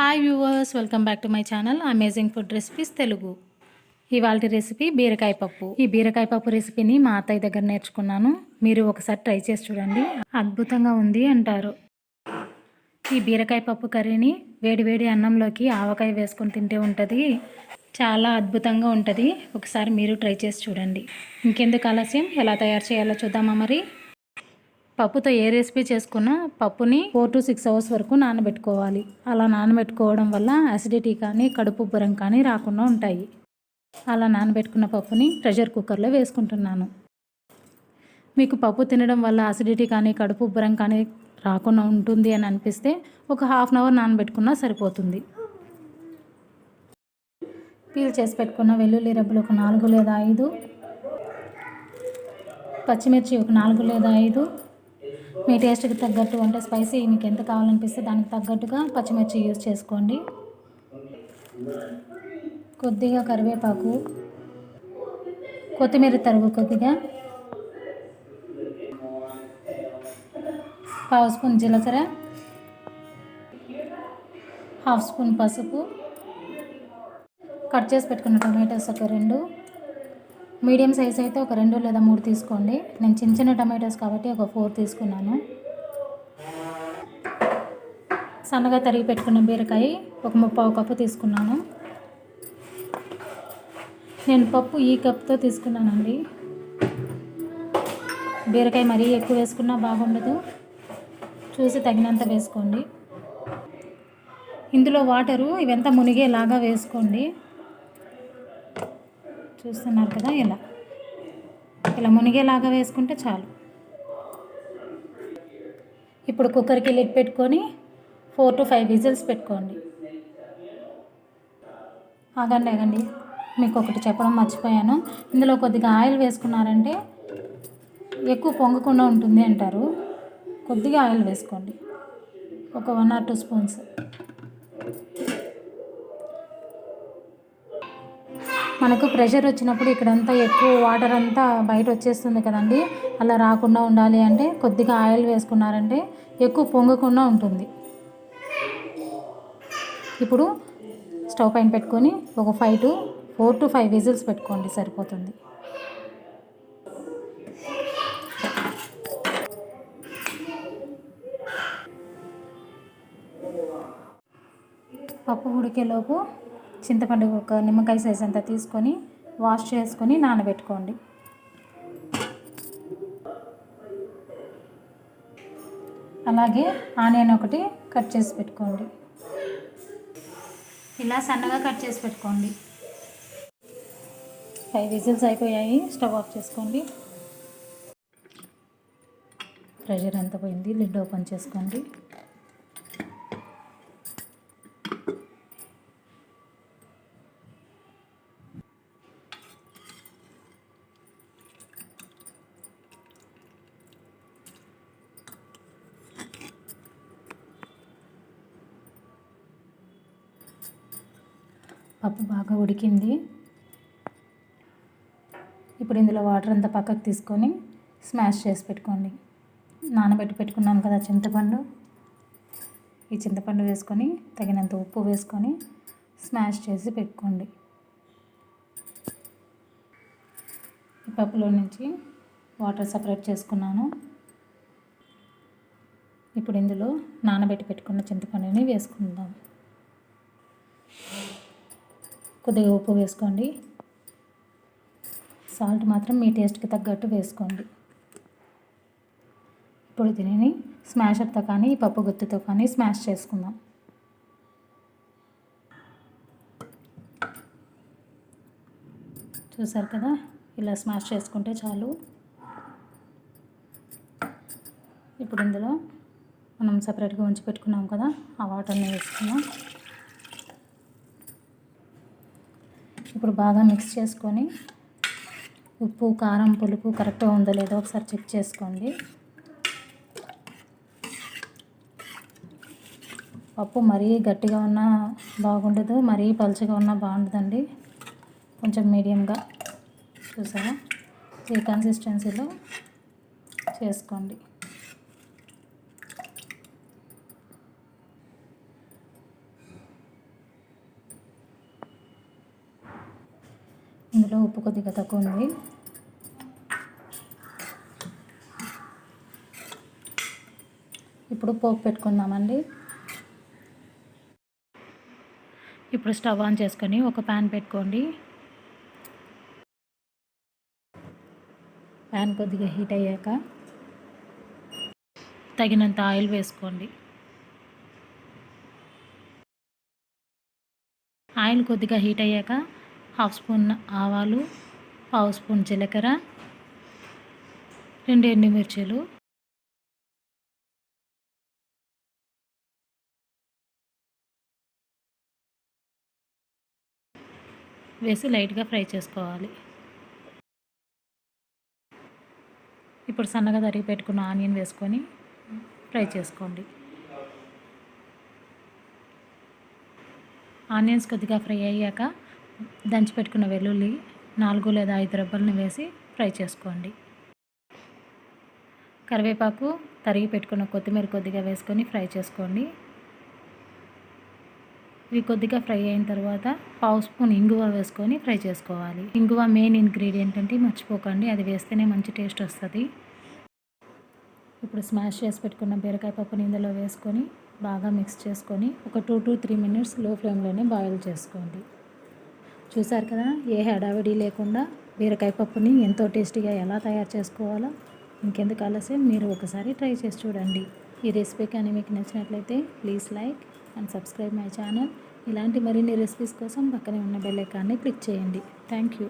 Hi viewers welcome back to my channel amazing food recipes Telugu ఇవాళ recipe బీరకాయ పప్పు. ఈ బీరకాయ పప్పు రెసిపీని మా అత్తయ్య దగ్గర నేర్చుకున్నాను. మీరు ఒకసారి ట్రై చేసి చూడండి. అద్భుతంగా ఉంది అంటారు. ఈ బీరకాయ పప్పు కర్రీని వేడి వేడి అన్నంలోకి ఆవకాయ వేసుకొని తింటే ఉంటుంది. చాలా అద్భుతంగా ఉంటుంది. ఒకసారి మీరు ట్రై చేసి చూడండి. ఇంకెందుకు ఆలస్యం? ఎలా తయారు చేయాలో చూద్దామా మరి? పప్పుతో ఏ రెసిపీ చేసుకున్నా పప్పుని ఫోర్ టు సిక్స్ అవర్స్ వరకు నానబెట్టుకోవాలి. అలా నానబెట్టుకోవడం వల్ల అసిడిటీ కానీ కడుపు ఉబ్బరం కానీ రాకుండా ఉంటాయి. అలా నానబెట్టుకున్న పప్పుని ప్రెషర్ కుక్కర్లో వేసుకుంటున్నాను. మీకు పప్పు తినడం వల్ల అసిడిటీ కానీ కడుపు ఉబ్బరం కానీ రాకుండా ఉంటుంది అని అనిపిస్తే ఒక హాఫ్ అన్ అవర్ నానబెట్టుకున్నా సరిపోతుంది. పీల్ చేసి పెట్టుకున్న వెల్లుల్లి రెబ్బలు ఒక నాలుగు లేదా ఐదు. పచ్చిమిర్చి ఒక నాలుగు లేదా ఐదు. మీ టేస్ట్కి తగ్గట్టు అంటే స్పైసీ మీకు ఎంత కావాలనిపిస్తే దానికి తగ్గట్టుగా పచ్చిమిర్చి యూజ్ చేసుకోండి. కొద్దిగా కరివేపాకు కొత్తిమీర తరుగు కొద్దిగా పావు స్పూన్ జీలకర్ర హాఫ్ స్పూన్ పసుపు కట్ చేసి పెట్టుకున్న టమాటోస్ ఒక రెండు మీడియం సైజ్ అయితే ఒక రెండు లేదా మూడు తీసుకోండి. నేను చిన్న చిన్న టమాటోస్ కాబట్టి ఒక ఫోర్ తీసుకున్నాను. సన్నగా తరిగి పెట్టుకున్న బీరకాయ ఒక ముప్పావు కప్పు తీసుకున్నాను. నేను పప్పు ఈ కప్తో తీసుకున్నానండి. బీరకాయ మరీ ఎక్కువ వేసుకున్నా బాగుండదు. చూసి తగినంత వేసుకోండి. ఇందులో వాటరు ఇవంతా మునిగేలాగా వేసుకోండి. చూస్తున్నారు కదా ఇలా. ఇలా మునిగేలాగా వేసుకుంటే చాలు. ఇప్పుడు కుక్కర్కి లిడ్ పెట్టుకొని ఫోర్ టు ఫైవ్ విజిల్స్ పెట్టుకోండి. ఆగండి ఆగండి. మీకు ఒకటి చెప్పడం మర్చిపోయాను. ఇందులో కొద్దిగా ఆయిల్ వేసుకున్నారంటే ఎక్కువ పొంగకుండా ఉంటుంది అంటారు. కొద్దిగా ఆయిల్ వేసుకోండి. ఒక వన్ ఆర్ టూ స్పూన్స్. మనకు ప్రెషర్ వచ్చినప్పుడు ఇక్కడంతా ఎక్కువ వాటర్ అంతా బయట వచ్చేస్తుంది కదండి. అలా రాకుండా ఉండాలి అంటే కొద్దిగా ఆయిల్ వేసుకున్నారంటే ఎక్కువ పొంగకుండా ఉంటుంది. ఇప్పుడు స్టవ్ పైన పెట్టుకొని ఒక five to four to five whistles పెట్టుకోండి సరిపోతుంది. పప్పు ఉడికేలోపు చింతపండు ఒక నిమ్మకాయ సైజ్ అంతా తీసుకొని వాష్ చేసుకొని నానబెట్టుకోండి. అలాగే ఆనియన్ ఒకటి కట్ చేసి పెట్టుకోండి. ఇలా సన్నగా కట్ చేసి పెట్టుకోండి. ఫైవ్ విజిల్స్ అయిపోయాయి. స్టవ్ ఆఫ్ చేసుకోండి. ప్రెషర్ ఎంత పోయింది. లిడ్ ఓపెన్ చేసుకోండి. పప్పు బాగా ఉడికింది. ఇప్పుడు ఇందులో వాటర్ అంతా పక్కకు తీసుకొని స్మాష్ చేసి పెట్టుకోండి. నానబెట్టి పెట్టుకున్నాం కదా చింతపండు. ఈ చింతపండు వేసుకొని తగినంత ఉప్పు వేసుకొని స్మాష్ చేసి పెట్టుకోండి. ఈ పప్పులో నుంచి వాటర్ సపరేట్ చేసుకున్నాను. ఇప్పుడు ఇందులో నానబెట్టి పెట్టుకున్న చింతపండుని వేసుకుందాం. కొద్దిగా ఉప్పు వేసుకోండి. సాల్ట్ మాత్రం మీ టేస్ట్కి తగ్గట్టు వేసుకోండి. ఇప్పుడు దీనిని స్మాషర్తో కానీ పప్పు గుత్తితో కానీ స్మాష్ చేసుకుందాం. చూసారు కదా? ఇలా స్మాష్ చేసుకుంటే చాలు. ఇప్పుడు ఇందులో మనం సపరేట్గా ఉంచి పెట్టుకున్నాం కదా? ఆ వాటర్ని వేసుకున్నాం ఇప్పుడు బాగా మిక్స్ చేసుకొని ఉప్పు కారం పులుపు కరెక్ట్గా ఉందో లేదో ఒకసారి చెక్ చేసుకోండి. పప్పు మరీ గట్టిగా ఉన్నా బాగుండదు మరీ పలుచగా ఉన్నా బాగుండదండి. కొంచెం మీడియంగా చూసారా? ఈ కన్సిస్టెన్సీలో చేసుకోండి. ఇందులో ఉప్పు కొద్దిగా తక్కువ ఉంది. ఇప్పుడు పోపు పెట్టుకుందామండి. ఇప్పుడు స్టవ్ ఆన్ చేసుకొని ఒక ప్యాన్ పెట్టుకోండి. ప్యాన్ కొద్దిగా హీట్ అయ్యాక తగినంత ఆయిల్ వేసుకోండి. ఆయిల్ కొద్దిగా హీట్ అయ్యాక హాఫ్ స్పూన్ ఆవాలు పావు స్పూన్ జీలకర్ర రెండు ఎండుమిర్చీలు. వేసి లైట్గా ఫ్రై చేసుకోవాలి. ఇప్పుడు సన్నగా తరిగి పెట్టుకున్న ఆనియన్ వేసుకొని ఫ్రై చేసుకోండి. ఆనియన్స్ కొద్దిగా ఫ్రై అయ్యాక దంచి పెట్టుకున్న వెల్లుల్లి నాలుగు లేదా ఐదు రబ్బల్ని వేసి ఫ్రై చేసుకోండి. కరివేపాకు తరిగి పెట్టుకున్న కొత్తిమీర కొద్దిగా వేసుకొని ఫ్రై చేసుకోండి. ఇవి కొద్దిగా ఫ్రై అయిన తర్వాత పావు స్పూన్ ఇంగువ వేసుకొని ఫ్రై చేసుకోవాలి. ఇంగువ మెయిన్ ఇంగ్రీడియంట్ అంటే మర్చిపోకండి అది వేస్తేనే మంచి టేస్ట్ వస్తుంది. ఇప్పుడు స్మాష్ చేసి పెట్టుకున్న బీరకాయ పప్పుని ఇందులో వేసుకొని బాగా మిక్స్ చేసుకొని ఒక టూ టు త్రీ మినిట్స్లో ఫ్లేమ్లోనే బాయిల్ చేసుకోండి. చూసారు కదా ఏ హడావిడి లేకుండా బీరకాయ పప్పుని ఎంతో టేస్టీగా ఎలా తయారు చేసుకోవాలో ఇంకెందుకు ఆలస్యం మీరు ఒకసారి ట్రై చేసి చూడండి. ఈ రెసిపీ కానీ మీకు నచ్చినట్లయితే please like and subscribe my channel. ఇలాంటి మరిన్ని రెసిపీస్ కోసం పక్కనే ఉన్న బెల్ ఐకాన్ని క్లిక్ చేయండి. Thank you.